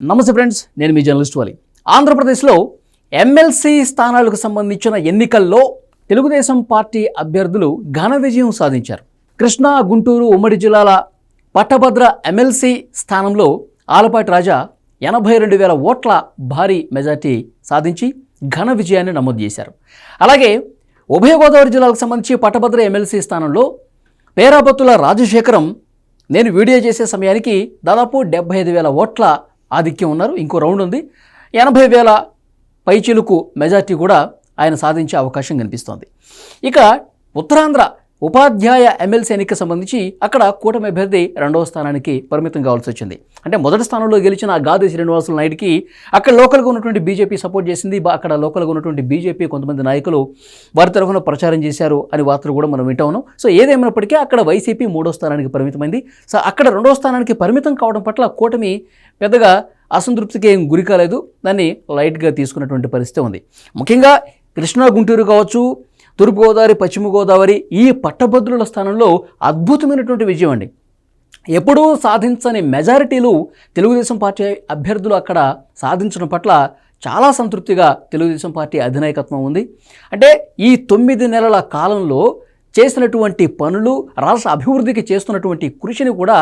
నమస్తే ఫ్రెండ్స్ నేను మీ జర్నలిస్ట్ వాలి. ఆంధ్రప్రదేశ్లో ఎమ్మెల్సీ స్థానాలకు సంబంధించిన ఎన్నికల్లో తెలుగుదేశం పార్టీ అభ్యర్థులు ఘన విజయం సాధించారు. కృష్ణా గుంటూరు ఉమ్మడి జిల్లాల పట్టభద్ర ఎమ్మెల్సీ స్థానంలో ఆలపాటి రాజా ఎనభై రెండు వేల ఓట్ల భారీ మెజార్టీ సాధించి ఘన విజయాన్ని నమోదు చేశారు. అలాగే ఉభయ గోదావరి జిల్లాలకు సంబంధించి పట్టభద్ర ఎమ్మెల్సీ స్థానంలో పేరాబత్తుల రాజశేఖరం నేను వీడియో చేసే సమయానికి దాదాపు డెబ్బై ఐదు వేల ఓట్ల ఆధిక్యం ఉన్నారు. ఇంకో రౌండ్ ఉంది. ఎనభై వేల పైచిలుకు మెజార్టీ కూడా ఆయన సాధించే అవకాశం కనిపిస్తోంది. ఇక ఉత్తరాంధ్ర ఉపాధ్యాయ ఎమ్మెల్సీ ఎన్నిక సంబంధించి అక్కడ కూటమి అభ్యర్థి రెండవ స్థానానికి పరిమితం కావాల్సి వచ్చింది. అంటే మొదటి స్థానంలో గెలిచిన గాది శ్రీనివాసులు నాయుడికి అక్కడ లోకల్గా ఉన్నటువంటి బీజేపీ సపోర్ట్ చేసింది. అక్కడ లోకల్గా ఉన్నటువంటి బీజేపీ కొంతమంది నాయకులు వారి తరఫున ప్రచారం చేశారు అని వార్తలు కూడా మనం వింటా ఉన్నాం. సో ఏదేమైనప్పటికీ అక్కడ వైసీపీ మూడో స్థానానికి పరిమితమైంది. సో అక్కడ రెండవ స్థానానికి పరిమితం కావడం పట్ల కూటమి పెద్దగా అసంతృప్తికి ఏం గురి కాలేదు. దాన్ని లైట్గా తీసుకున్నటువంటి పరిస్థితి ఉంది. ముఖ్యంగా కృష్ణా గుంటూరు కావచ్చు తూర్పుగోదావరి పశ్చిమ గోదావరి ఈ పట్టభద్రుల స్థానంలో అద్భుతమైనటువంటి విజయం అండి. ఎప్పుడూ సాధించని మెజారిటీలు తెలుగుదేశం పార్టీ అభ్యర్థులు అక్కడ సాధించడం పట్ల చాలా సంతృప్తిగా తెలుగుదేశం పార్టీ అధినాయకత్వం ఉంది. అంటే ఈ తొమ్మిది నెలల కాలంలో చేసినటువంటి పనులు రాష్ట్ర అభివృద్ధికి చేస్తున్నటువంటి కృషిని కూడా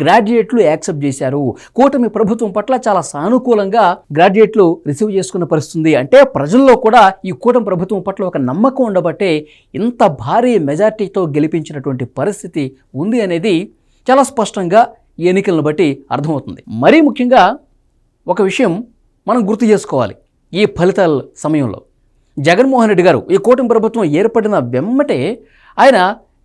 గ్రాడ్యుయేట్లు యాక్సెప్ట్ చేశారు. కూటమి ప్రభుత్వం పట్ల చాలా సానుకూలంగా గ్రాడ్యుయేట్లు రిసీవ్ చేసుకున్న పరిస్థితుంది. అంటే ప్రజల్లో కూడా ఈ కూటమి ప్రభుత్వం పట్ల ఒక నమ్మకం ఉండబట్టే ఇంత భారీ మెజార్టీతో గెలిపించినటువంటి పరిస్థితి ఉంది అనేది చాలా స్పష్టంగా ఈ ఎన్నికలను బట్టి అర్థమవుతుంది. మరీ ముఖ్యంగా ఒక విషయం మనం గుర్తు చేసుకోవాలి ఈ ఫలితాల సమయంలో. జగన్మోహన్ రెడ్డి గారు ఈ కూటమి ప్రభుత్వం ఏర్పడిన వెమ్మటే ఆయన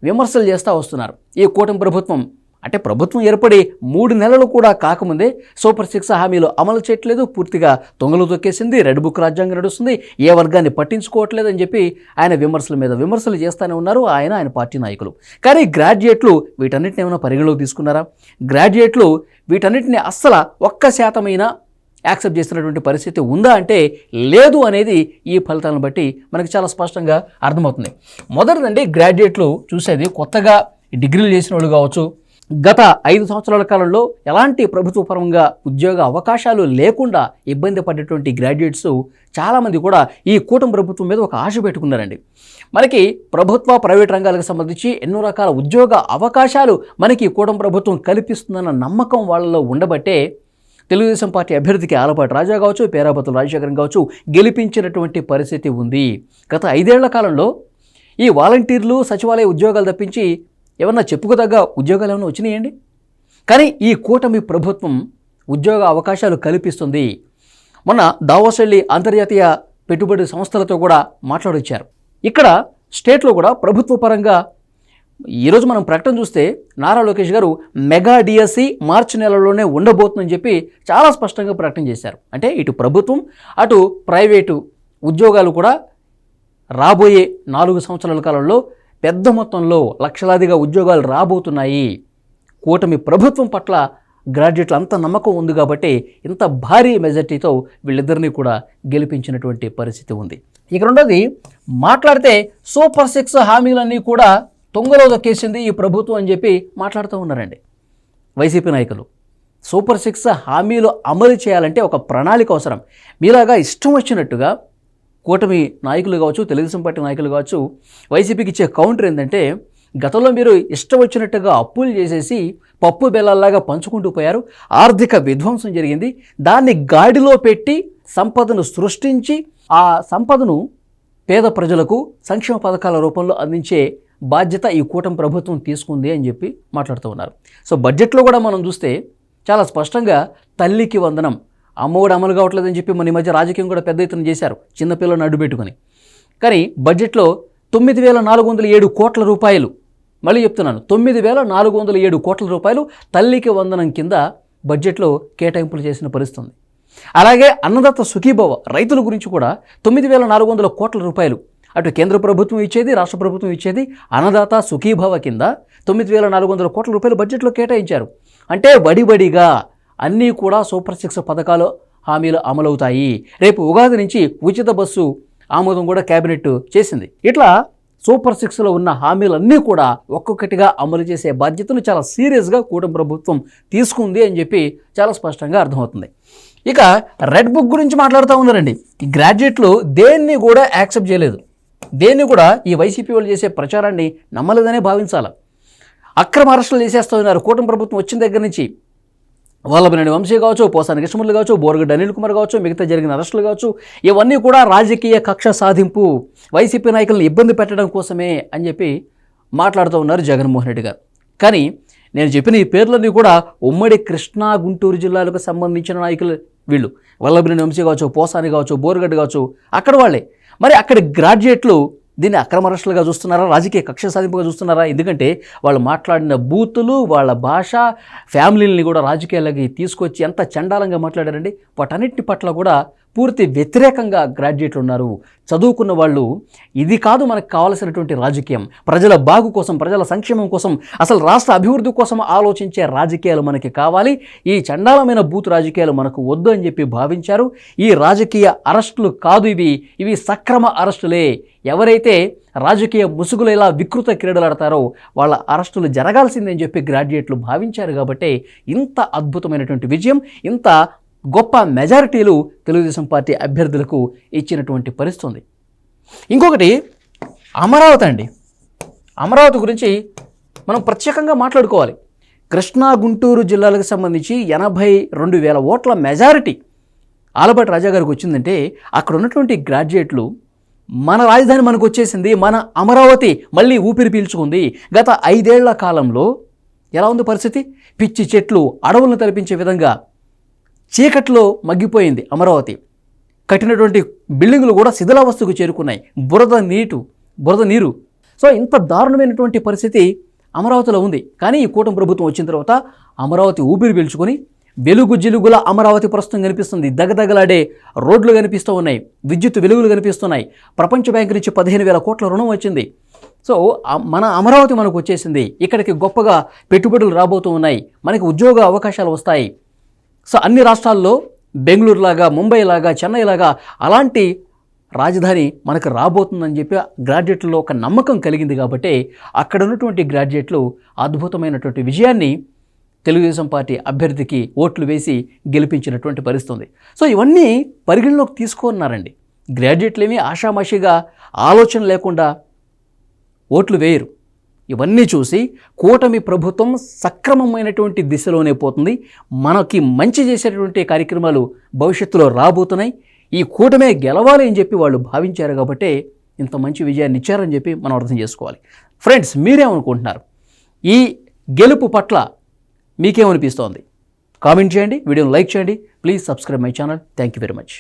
విమర్శలు చేస్తూ వస్తున్నారు. ఈ కూటమి ప్రభుత్వం అంటే ప్రభుత్వం ఏర్పడి మూడు నెలలు కూడా కాకముందే సూపర్ సిక్స్ హామీలు అమలు చేయట్లేదు. పూర్తిగా తొంగలు తొక్కేసింది. రెడ్ బుక్ రాజ్యాంగం నడుస్తుంది. ఏ వర్గాన్ని పట్టించుకోవట్లేదు అని చెప్పి ఆయన విమర్శల మీద విమర్శలు చేస్తూనే ఉన్నారు ఆయన ఆయన పార్టీ నాయకులు. కానీ గ్రాడ్యుయేట్లు వీటన్నిటిని ఏమైనా పరిగణలోకి తీసుకున్నారా? గ్రాడ్యుయేట్లు వీటన్నిటిని అస్సలు ఒక్క శాతమైనా యాక్సెప్ట్ చేసినటువంటి పరిస్థితి ఉందా అంటే లేదు అనేది ఈ ఫలితాలను బట్టి మనకి చాలా స్పష్టంగా అర్థమవుతుంది. మొదటిదండి గ్రాడ్యుయేట్లు చూసేది కొత్తగా డిగ్రీలు చేసిన వాళ్ళు కావచ్చు. గత ఐదు సంవత్సరాల కాలంలో ఎలాంటి ప్రభుత్వ పరంగా ఉద్యోగ అవకాశాలు లేకుండా ఇబ్బంది పడేటువంటి గ్రాడ్యుయేట్స్ చాలామంది కూడా ఈ కూటమి ప్రభుత్వం మీద ఒక ఆశ పెట్టుకున్నారండి. మనకి ప్రభుత్వ ప్రైవేట్ రంగాలకు సంబంధించి ఎన్నో రకాల ఉద్యోగ అవకాశాలు మనకి కూటమి ప్రభుత్వం కల్పిస్తుందన్న నమ్మకం వాళ్ళలో ఉండబట్టే తెలుగుదేశం పార్టీ అభ్యర్థికి ఆలపాటి రాజా కావచ్చు పేరాపతుల రాజశేఖరం కావచ్చు గెలిపించినటువంటి పరిస్థితి ఉంది. గత ఐదేళ్ళ కాలంలో ఈ వాలంటీర్లు సచివాలయ ఉద్యోగాలు తప్పించి ఏమన్నా చెప్పుకోదగ్గ ఉద్యోగాలు ఏమైనా వచ్చినాయండి? కానీ ఈ కూటమి ప్రభుత్వం ఉద్యోగ అవకాశాలు కల్పిస్తుంది. మొన్న దావోసెళ్ళి అంతర్జాతీయ పెట్టుబడి సంస్థలతో కూడా మాట్లాడొచ్చారు. ఇక్కడ స్టేట్లో కూడా ప్రభుత్వ పరంగా ఈరోజు మనం ప్రకటన చూస్తే నారా లోకేష్ గారు మెగా డిఎస్సి మార్చి నెలలోనే ఉండబోతుందని చెప్పి చాలా స్పష్టంగా ప్రకటన చేశారు. అంటే ఇటు ప్రభుత్వం అటు ప్రైవేటు ఉద్యోగాలు కూడా రాబోయే నాలుగు సంవత్సరాల కాలంలో పెద్ద మొత్తంలో లక్షలాదిగా ఉద్యోగాలు రాబోతున్నాయి. కూటమి ప్రభుత్వం పట్ల గ్రాడ్యుయేట్లు అంత నమ్మకం ఉంది కాబట్టి ఇంత భారీ మెజార్టీతో వీళ్ళిద్దరినీ కూడా గెలిపించినటువంటి పరిస్థితి ఉంది. ఇక రెండోది మాట్లాడితే సూపర్ సిక్స్ హామీలన్నీ కూడా తొంగలో దక్కేసింది ఈ ప్రభుత్వం అని చెప్పి మాట్లాడుతూ ఉన్నారండి. వైసీపీ నాయకులు సూపర్ సిక్స్ హామీలు అమలు చేయాలంటే ఒక ప్రణాళిక అవసరం. మీలాగా ఇష్టం వచ్చినట్టుగా కూటమి నాయకులు కావచ్చు తెలుగుదేశం పార్టీ నాయకులు కావచ్చు వైసీపీకి ఇచ్చే కౌంటర్ ఏంటంటే గతంలో మీరు ఇష్టం వచ్చినట్టుగా అప్పులు చేసేసి పప్పు బెల్లల్లాగా పంచుకుంటూ పోయారు. ఆర్థిక విధ్వంసం జరిగింది. దాన్ని గాడిలో పెట్టి సంపదను సృష్టించి ఆ సంపదను పేద ప్రజలకు సంక్షేమ పథకాల రూపంలో అందించే బాధ్యత ఈ కూటమి ప్రభుత్వం తీసుకుంది అని చెప్పి మాట్లాడుతూ ఉన్నారు. సో బడ్జెట్లో కూడా మనం చూస్తే చాలా స్పష్టంగా తల్లికి వందనం అమ్మఒడి అమలు కావట్లేదని చెప్పి మన ఈ మధ్య రాజకీయం కూడా పెద్ద ఎత్తున చేశారు చిన్నపిల్లలను అడ్డుపెట్టుకొని కానీ బడ్జెట్లో తొమ్మిది వేల నాలుగు వందల ఏడు కోట్ల రూపాయలు మళ్ళీ చెప్తున్నాను తొమ్మిది వేల నాలుగు వందల ఏడు కోట్ల రూపాయలు తల్లికి వందనం కింద బడ్జెట్లో కేటాయింపులు చేసిన పరిస్థితి ఉంది అలాగే అన్నదాత సుఖీభవ రైతుల గురించి కూడా తొమ్మిది వేల నాలుగు వందల కోట్ల రూపాయలు అటు కేంద్ర ప్రభుత్వం ఇచ్చేది రాష్ట్ర ప్రభుత్వం ఇచ్చేది అన్నదాత సుఖీభవ కింద తొమ్మిది వేల నాలుగు వందల కోట్ల రూపాయలు బడ్జెట్లో కేటాయించారు. అంటే వడివడిగా అన్నీ కూడా సూపర్ సిక్స్ పథకాలు హామీలు అమలవుతాయి. రేపు ఉగాది నుంచి ఉచిత బస్సు ఆమోదం కూడా కేబినెట్ చేసింది. ఇట్లా సూపర్ సిక్స్లో ఉన్న హామీలన్నీ కూడా ఒక్కొక్కటిగా అమలు చేసే బాధ్యతను చాలా సీరియస్గా కూటమి ప్రభుత్వం తీసుకుంది అని చెప్పి చాలా స్పష్టంగా అర్థమవుతుంది. ఇక రెడ్ బుక్ గురించి మాట్లాడుతూ ఉన్నారండి. ఈ గ్రాడ్యుయేట్లు దేన్ని కూడా యాక్సెప్ట్ చేయలేదు. దేన్ని కూడా ఈ వైసీపీ వాళ్ళు చేసే ప్రచారాన్ని నమ్మలేదనే భావించాలి. అక్రమ అరెస్టులు చేసేస్తూ ఉన్నారు కూటమి ప్రభుత్వం వచ్చిన దగ్గర నుంచి వల్లభనేని వంశీ కావచ్చు పోసాని కృష్ణములు కావచ్చు బోరగడ్డ అనిల్ కుమార్ కావచ్చు మిగతా జరిగిన అరెస్టులు కావచ్చు ఇవన్నీ కూడా రాజకీయ కక్ష సాధింపు వైసీపీ నాయకులను ఇబ్బంది పెట్టడం కోసమే అని చెప్పి మాట్లాడుతూ ఉన్నారు జగన్మోహన్ రెడ్డి గారు. కానీ నేను చెప్పిన ఈ పేర్లన్నీ కూడా ఉమ్మడి కృష్ణా గుంటూరు జిల్లాలకు సంబంధించిన నాయకులు వీళ్ళు. వల్లభనేని వంశీ కావచ్చు పోసాని కావచ్చు బోరగడ్డ కావచ్చు అక్కడ వాళ్ళే. మరి అక్కడ గ్రాడ్యుయేట్లు దీన్ని అక్రమ అరెస్టులుగా చూస్తున్నారా? రాజకీయ కక్ష సాధింపుగా చూస్తున్నారా? ఎందుకంటే వాళ్ళు మాట్లాడిన బూతులు వాళ్ళ భాష ఫ్యామిలీని కూడా రాజకీయాలకి తీసుకొచ్చి ఎంత చండాలంగా మాట్లాడారండి? వాటన్నిటి పట్ల కూడా పూర్తి వ్యతిరేకంగా గ్రాడ్యుయేట్లు ఉన్నారు. చదువుకున్న వాళ్ళు ఇది కాదు మనకు కావాల్సినటువంటి రాజకీయం. ప్రజల బాగు కోసం ప్రజల సంక్షేమం కోసం అసలు రాష్ట్ర అభివృద్ధి కోసం ఆలోచించే రాజకీయాలు మనకి కావాలి. ఈ చండాలమైన బూత్ రాజకీయాలు మనకు వద్దు అని చెప్పి భావించారు. ఈ రాజకీయ అరెస్టులు కాదు ఇవి. ఇవి సక్రమ అరెస్టులే. ఎవరైతే రాజకీయ ముసుగులు ఇలా వికృత క్రీడలాడతారో వాళ్ళ అరెస్టులు జరగాల్సిందని చెప్పి గ్రాడ్యుయేట్లు భావించారు. కాబట్టి ఇంత అద్భుతమైనటువంటి విజయం ఇంత గొప్ప మెజారిటీలు తెలుగుదేశం పార్టీ అభ్యర్థులకు ఇచ్చినటువంటి పరిస్థితి ఉంది ఇంకొకటి అమరావతి అండి. అమరావతి గురించి మనం ప్రత్యేకంగా మాట్లాడుకోవాలి. కృష్ణా గుంటూరు జిల్లాలకు సంబంధించి ఎనభై రెండు వేల ఓట్ల మెజారిటీ ఆలపాటి రాజా గారికి వచ్చిందంటే అక్కడ ఉన్నటువంటి గ్రాడ్యుయేట్లు మన రాజధాని మనకు వచ్చేసింది మన అమరావతి మళ్ళీ ఊపిరి పీల్చుకుంది. గత ఐదేళ్ళ కాలంలో ఎలా ఉంది పరిస్థితి? పిచ్చి చెట్లు అడవులను తలపించే విధంగా చీకట్లో మగ్గిపోయింది అమరావతి. కట్టినటువంటి బిల్డింగులు కూడా శిథిలావస్థకు చేరుకున్నాయి. బురద నీటు బురద నీరు. సో ఇంత దారుణమైనటువంటి పరిస్థితి అమరావతిలో ఉంది. కానీ ఈ కూటమి ప్రభుత్వం వచ్చిన తర్వాత అమరావతి ఊపిరి పీల్చుకొని వెలుగు జిలుగుల అమరావతి ప్రస్తుతం కనిపిస్తుంది. దగదగలాడే రోడ్లు కనిపిస్తూ ఉన్నాయి. విద్యుత్ వెలుగులు కనిపిస్తున్నాయి. ప్రపంచ బ్యాంక్ నుంచి పదిహేను వేల కోట్ల రుణం వచ్చింది. సో మన అమరావతి మనకు వచ్చేసింది. ఇక్కడికి గొప్పగా పెట్టుబడులు రాబోతూ ఉన్నాయి. మనకి ఉద్యోగ అవకాశాలు వస్తాయి. సో అన్ని రాష్ట్రాల్లో బెంగళూరు లాగా ముంబై లాగా చెన్నై లాగా అలాంటి రాజధాని మనకు రాబోతుందని చెప్పి గ్రాడ్యుయేట్లో ఒక నమ్మకం కలిగింది కాబట్టి అక్కడ ఉన్నటువంటి గ్రాడ్యుయేట్లు అద్భుతమైనటువంటి విజయాన్ని తెలుగుదేశం పార్టీ అభ్యర్థికి ఓట్లు వేసి గెలిపించినటువంటి పరిస్థితుంది. సో ఇవన్నీ పరిగణలోకి తీసుకున్నారండి. గ్రాడ్యుయేట్లు ఏమీ ఆషామాషిగా ఆలోచన లేకుండా ఓట్లు వేయరు. ఇవన్నీ చూసి కూటమి ప్రభుత్వం సక్రమమైనటువంటి దిశలోనే పోతుంది. మనకి మంచి చేసేటటువంటి కార్యక్రమాలు భవిష్యత్తులో రాబోతున్నాయి. ఈ కూటమే గెలవాలి అని చెప్పి వాళ్ళు భావించారు కాబట్టి ఇంత మంచి విజయాన్ని ఇచ్చారని చెప్పి మనం అర్థం చేసుకోవాలి. ఫ్రెండ్స్ మీరేమనుకుంటున్నారు? ఈ గెలుపు పట్ల మీకేమనిపిస్తోంది? కామెంట్ చేయండి వీడియోని లైక్ చేయండి. Please subscribe my channel. Thank you very much.